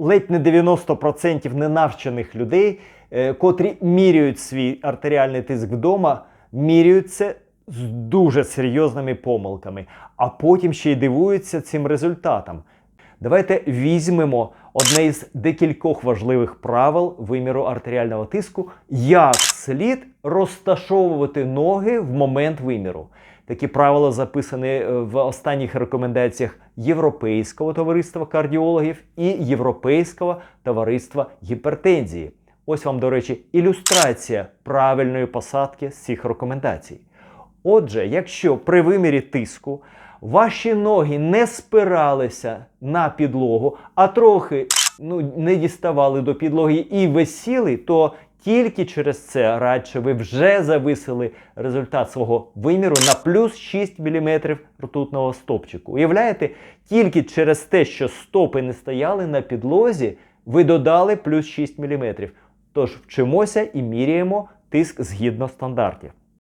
ледь не 90% ненавчених людей, е, котрі міряють свій артеріальний тиск вдома, міряють це з дуже серйозними помилками, а потім ще й дивуються цим результатам. Давайте візьмемо одне із декількох важливих правил виміру артеріального тиску, як слід розташовувати ноги в момент виміру. Такі правила записані е, в останніх рекомендаціях Європейського товариства кардіологів і Європейського товариства гіпертензії. Ось вам, до речі, ілюстрація правильної посадки з цих рекомендацій. Отже, якщо при вимірі тиску ваші ноги не спиралися на підлогу, а трохи ну, не діставали до підлоги і висіли, то тільки через це радше ви вже зависили результат свого виміру на плюс 6 мм ртутного стопчику. Уявляєте, тільки через те, що стопи не стояли на підлозі, ви додали плюс 6 мм. Тож вчимося і міряємо тиск згідно стандартів.